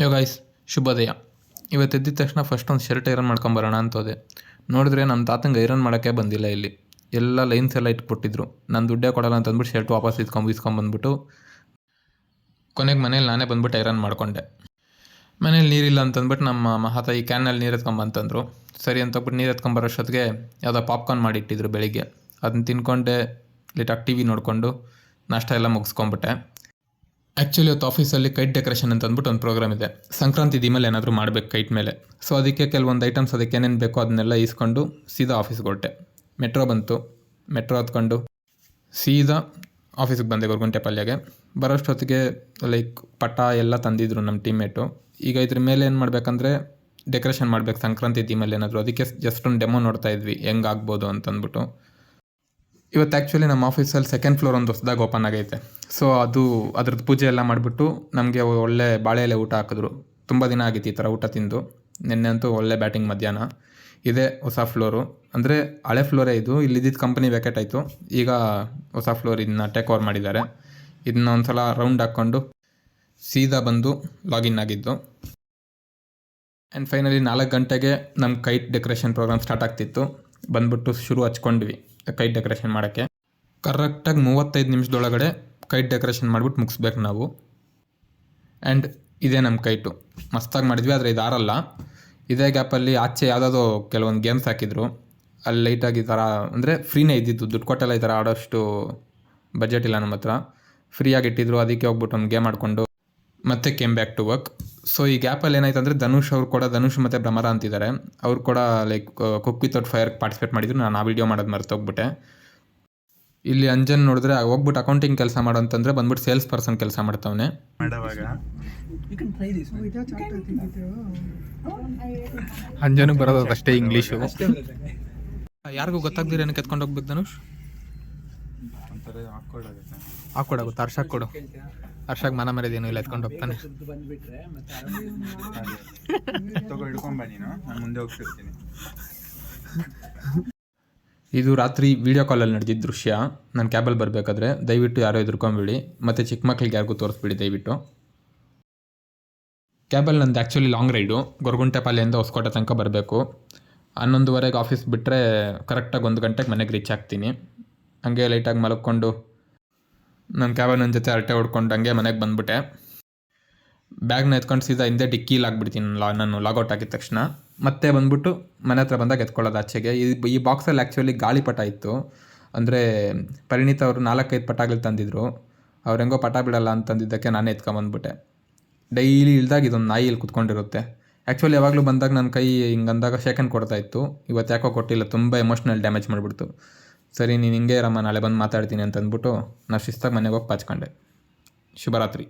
ಯೋ ಶುಭೋದಯ. ಇವತ್ತು ಎದ್ದಿದ ತಕ್ಷಣ ಫಸ್ಟ್ ಒಂದು ಶರ್ಟ್ ಐರನ್ ಮಾಡ್ಕೊಂಬರೋಣ ಅಂತ ಹೋದೆ ನೋಡಿದ್ರೆ ನನ್ನ ತಾತಂಗೆ ಐರನ್ ಮಾಡೋಕ್ಕೆ ಬಂದಿಲ್ಲ ಇಲ್ಲಿ. ಎಲ್ಲ ಲೈನ್ಸ್ ಎಲ್ಲ ಇಟ್ಬಿಟ್ಟಿದ್ರು. ನಾನು ದುಡ್ಡೇ ಕೊಡಲ್ಲ ಅಂತ ಅಂದ್ಬಿಟ್ಟು ಶರ್ಟ್ ವಾಪಸ್ ಇಸ್ಕೊಂಬ ಇಸ್ಕೊಂಬಂದ್ಬಿಟ್ಟು ಕೊನೆಗೆ ಮನೇಲಿ ನಾನೇ ಬಂದ್ಬಿಟ್ಟು ಐರನ್ ಮಾಡಿಕೊಂಡೆ. ಮನೇಲಿ ನೀರಿಲ್ಲ ಅಂತಂದ್ಬಿಟ್ಟು ನಮ್ಮ ಮಹಾತ ಈ ಕ್ಯಾನಲ್ಲಿ ನೀರು ಎತ್ಕೊಂಬಂತಂದರು ಸರಿ ಅಂತಬಿಟ್ಟು ನೀರು ಎತ್ಕೊಂಬರೋಷ್ಟೊತ್ತಿಗೆ ಯಾವುದೋ ಪಾಪ್ಕಾರ್ನ್ ಮಾಡಿಟ್ಟಿದ್ರು ಬೆಳಿಗ್ಗೆ. ಅದನ್ನ ತಿನ್ಕೊಂಡೆ ಲೇಟಾಗಿ ಟಿ ವಿ ನೋಡಿಕೊಂಡು, ನಾಷ್ಟ ಎಲ್ಲ ಮುಗಿಸ್ಕೊಂಬಿಟ್ಟೆ. ಆ್ಯಕ್ಚುಲಿ ಇವತ್ತು ಆಫೀಸಲ್ಲಿ ಕೈಟ್ ಡೆಕೋರೇಷನ್ ಅಂತ ಅಂದ್ಬಿಟ್ಟು ಒಂದು ಪ್ರೋಗ್ರಾಮ್ ಇದೆ. ಸಂಕ್ರಾಂತಿ ದಿಮೇಲೆ ಏನಾದರೂ ಮಾಡಬೇಕು ಕೈಟ್ ಮೇಲೆ. ಸೊ ಅದಕ್ಕೆ ಕೆಲವೊಂದು ಐಟಮ್ಸ್ ಅದಕ್ಕೆ ಏನೇನು ಬೇಕೋ ಅದನ್ನೆಲ್ಲ ಈಸ್ಕೊಂಡು ಸೀದಾ ಆಫೀಸ್ಗೆ ಹೊರಟೆ. ಮೆಟ್ರೋ ಬಂತು. ಮೆಟ್ರೋ ಹತ್ಕೊಂಡು ಸೀದಾ ಆಫೀಸಿಗೆ ಬಂದೆ ಗೊರ್ಗುಂಟೆ ಪಲ್ಯಗೆ. ಬರೋಷ್ಟೊತ್ತಿಗೆ ಲೈಕ್ ಪಟ ಎಲ್ಲ ತಂದಿದ್ರು ನಮ್ಮ ಟೀಮ್ಮೇಟು ಈಗ ಇದ್ರ ಮೇಲೆ ಏನು ಮಾಡಬೇಕಂದ್ರೆ ಡೆಕೋರೇಷನ್ ಮಾಡ್ಬೇಕು ಸಂಕ್ರಾಂತಿ ಥೀಮಲ್ಲಿ ಏನಾದರೂ. ಅದಕ್ಕೆ ಜಸ್ಟ್ ಒಂದು ಡೆಮೋ ನೋಡ್ತಾ ಇದ್ವಿ. ಹೆಂಗಾಗ್ಬೋದು ಅಂತಂದ್ಬಿಟ್ಟು ಇವತ್ತು ಆ್ಯಕ್ಚುಲಿ ನಮ್ಮ ಆಫೀಸಲ್ಲಿ ಸೆಕೆಂಡ್ ಫ್ಲೋರ್ ಒಂದು ಹೊಸದಾಗಿ ಓಪನ್ ಆಗೈತೆ. ಸೊ ಅದು ಅದ್ರದ್ದು ಪೂಜೆ ಎಲ್ಲ ಮಾಡಿಬಿಟ್ಟು ನಮಗೆ ಒಳ್ಳೆ ಬಾಳೆ ಎಲೆ ಊಟ ಹಾಕಿದ್ರು. ತುಂಬ ದಿನ ಆಗಿತ್ತು ಈ ಥರ ಊಟ ತಿಂದು. ನಿನ್ನೆ ಅಂತೂ ಒಳ್ಳೆ ಬ್ಯಾಟಿಂಗ್ ಮಧ್ಯಾಹ್ನ. ಇದೇ ಹೊಸ ಫ್ಲೋರು ಅಂದರೆ ಹಳೆ ಫ್ಲೋರೇ ಇದು. ಇಲ್ಲಿದ್ದಿದ್ದು ಕಂಪನಿ ವ್ಯಾಕೆಟ್ ಆಯಿತು. ಈಗ ಹೊಸ ಫ್ಲೋರ್ ಇದನ್ನ ಟೇಕ್ ಓವರ್ ಮಾಡಿದ್ದಾರೆ. ಇದನ್ನ ಒಂದು ಸಲ ರೌಂಡ್ ಹಾಕ್ಕೊಂಡು ಸೀದಾ ಬಂದು ಲಾಗಿನ್ ಆಗಿದ್ದು. ಆ್ಯಂಡ್ ಫೈನಲಿ ನಾಲ್ಕು ಗಂಟೆಗೆ ನಮ್ಮ ಕೈಟ್ ಡೆಕೋರೇಷನ್ ಪ್ರೋಗ್ರಾಮ್ ಸ್ಟಾರ್ಟ್ ಆಗ್ತಿತ್ತು. ಬಂದ್ಬಿಟ್ಟು ಶುರು ಹಚ್ಕೊಂಡ್ವಿ. ಕೈಟ್ ಡೆಕೋರೇಷನ್ ಮಾಡೋಕ್ಕೆ. ಕರೆಕ್ಟಾಗಿ ಮೂವತ್ತೈದು ನಿಮಿಷದೊಳಗಡೆ ಕೈಟ್ ಡೆಕೋರೇಷನ್ ಮಾಡಿಬಿಟ್ಟು ಮುಗಿಸ್ಬೇಕು ನಾವು. ಆ್ಯಂಡ್ ಇದೇ ನಮ್ಮ ಕೈಟು. ಮಸ್ತಾಗಿ ಮಾಡಿದ್ವಿ, ಆದರೆ ಇದು ಆರಲ್ಲ. ಇದೇ ಗ್ಯಾಪಲ್ಲಿ ಆಚೆ ಯಾವುದಾದ್ರು ಕೆಲವೊಂದು ಗೇಮ್ಸ್ ಹಾಕಿದ್ರು. ಅಲ್ಲಿ ಲೈಟಾಗಿ ಈ ಥರ, ಅಂದರೆ ಫ್ರೀನೇ ಇದ್ದಿದ್ದು, ದುಡ್ಡು ಕೊಟ್ಟೆಲ್ಲ ಈ ಥರ ಆಡೋಷ್ಟು ಬಜೆಟ್ ಇಲ್ಲ ನಮ್ಮ ಹತ್ರ. ಫ್ರೀಯಾಗಿ ಇಟ್ಟಿದ್ರು, ಅದಕ್ಕೆ ಹೋಗ್ಬಿಟ್ಟು ಒಂದು ಗೇಮ್ ಆಡಿಕೊಂಡು ಮತ್ತೆ came back to work so ಈ ಗ್ಯಾಪಲ್ಲಿ ಏನಾಯ್ತು ಅಂದರೆ ಧನುಷ್ ಅವ್ರು ಕೂಡ ಧನುಷ್ ಮತ್ತು ಭ್ರಮರ ಅಂತಿದ್ದಾರೆ. ಅವ್ರು ಕೂಡ like cook without fire participate ಮಾಡಿದ್ರು. ನಾನು ಆ ವಿಡಿಯೋ ಮಾಡೋದು ಮರ್ತೋಗ್ಬಿಟ್ಟೆ. ಇಲ್ಲಿ ಅಂಜನ್ ನೋಡಿದ್ರೆ ಹೋಗ್ಬಿಟ್ಟು ಅಕೌಂಟಿಂಗ್ ಕೆಲಸ ಮಾಡೋ ಅಂತಂದ್ರೆ ಬಂದ್ಬಿಟ್ಟು ಸೇಲ್ಸ್ ಪರ್ಸನ್ ಕೆಲಸ ಮಾಡ್ತಾವನೆ. ಮಾಡುವಾಗ? ಅಂಜನು ಬರೋದು ಅಷ್ಟೇ ಇಂಗ್ಲೀಷು ಯಾರಿಗೂ ಗೊತ್ತಾಗ್ದಿರ ಏನಕ್ಕೆ ಎತ್ಕೊಂಡು ಹೋಗ್ಬೇಕು ಧನುಷ್? ಹಾಕೊಡಾಗುತ್ತೆ ಹರ್ಷಕ್ ಕೊಡು ಹರ್ಷಕ್ ಮನ ಮರ್ಯಾದೇನು ಇಲ್ಲ ಎತ್ಕೊಂಡು ಹೋಗ್ತಾನೆ. ತಗೋ ಹಿಡ್ಕೊಂಬ ನೀನು. ನಾನು ಮುಂದೆ ಹೋಗ್ತಿರ್ತೀನಿ. ಇದು ರಾತ್ರಿ ವಿಡಿಯೋ ಕಾಲಲ್ಲಿ ನಡೆದಿದ್ದ ದೃಶ್ಯ. ನಾನು ಕ್ಯಾಬಲ್ಲಿ ಬರಬೇಕಾದ್ರೆ ದಯವಿಟ್ಟು ಯಾರೋ ಎದುರ್ಕೊಂಬಿಡಿ. ಮತ್ತು ಚಿಕ್ಕ ಮಕ್ಳಿಗೆ ಯಾರಿಗೂ ತೋರಿಸ್ಬಿಡಿ ದಯವಿಟ್ಟು. ಕ್ಯಾಬಲ್ಲಿ ನಂದು ಆ್ಯಕ್ಚುಲಿ ಲಾಂಗ್ ರೈಡು ಗೊರಗುಂಟೆಪಾಳ್ಯದಿಂದ ಹೊಸಕೋಟೆ ತನಕ ಬರಬೇಕು. ಹನ್ನೊಂದುವರೆಗೆ ಆಫೀಸ್ ಬಿಟ್ಟರೆ ಕರೆಕ್ಟಾಗಿ ಒಂದು ಗಂಟೆಗೆ ಮನೆಗೆ ರೀಚ್ ಆಗ್ತೀನಿ. ಹಂಗೆ ಲೈಟಾಗಿ ಮಲ್ಕೊಂಡು ನನ್ನ ಕ್ಯಾಬನ್ ನನ್ನ ಜೊತೆ ಅರಟೆ ಹೊಡ್ಕೊಂಡು ಹಂಗೆ ಮನೆಗೆ ಬಂದ್ಬಿಟ್ಟೆ. ಬ್ಯಾಗ್ನ ಎತ್ಕೊಂಡು ಸೀದಾ ಹಿಂದೆ ಡಿಕ್ಕೀಲಿ ಹಾಕ್ಬಿಡ್ತೀನಿ ಲಾ, ನಾನು ಲಾಗೌಟ್ ಆಗಿದ ತಕ್ಷಣ. ಮತ್ತೆ ಬಂದ್ಬಿಟ್ಟು ಮನೆ ಹತ್ರ ಬಂದಾಗ ಎತ್ಕೊಳ್ಳೋದು ಆಚೆಗೆ. ಈ ಈ ಬಾಕ್ಸಲ್ಲಿ ಆ್ಯಕ್ಚುಲಿ ಗಾಳಿಪಟ ಇತ್ತು. ಅಂದರೆ ಪರಿಣಿತ ಅವರು ನಾಲ್ಕೈದು ಪಟಾಗಳು ತಂದಿದ್ರು. ಅವ್ರು ಹೆಂಗೋ ಪಟ ಬಿಡಲ್ಲ ಅಂತಂದಿದ್ದಕ್ಕೆ ನಾನೇ ಎತ್ಕೊಂಬಂದ್ಬಿಟ್ಟೆ ಡೈಲಿ ಇಳ್ದಾಗ ಇದೊಂದು ನಾಯಿ ಇಲ್ಲಿ ಕುತ್ಕೊಂಡಿರುತ್ತೆ. ಆ್ಯಕ್ಚುಲಿ ಯಾವಾಗಲೂ ಬಂದಾಗ ನನ್ನ ಕೈ ಹಿಂಗೆ ಅಂದಾಗ ಶೇಕನ್ ಕೊಡ್ತಾ ಇತ್ತು. ಇವತ್ತು ಯಾಕೋ ಕೊಟ್ಟಿಲ್ಲ, ತುಂಬ ಎಮೋಷ್ನಲ್ ಡ್ಯಾಮೇಜ್ ಮಾಡಿಬಿಡ್ತು. ಸರಿ ನೀನು ಹಿಂಗೆ ರಮ್ಮ ನಾಳೆ ಬಂದು ಮಾತಾಡ್ತೀನಿ ಅಂತ ಅಂದ್ಬಿಟ್ಟು ಶಿಸ್ತಾಗಿ ಮನೆಗೆ ಹೋಗಿ ಪಾಚ್ಕೊಂಡೆ. ಶುಭರಾತ್ರಿ.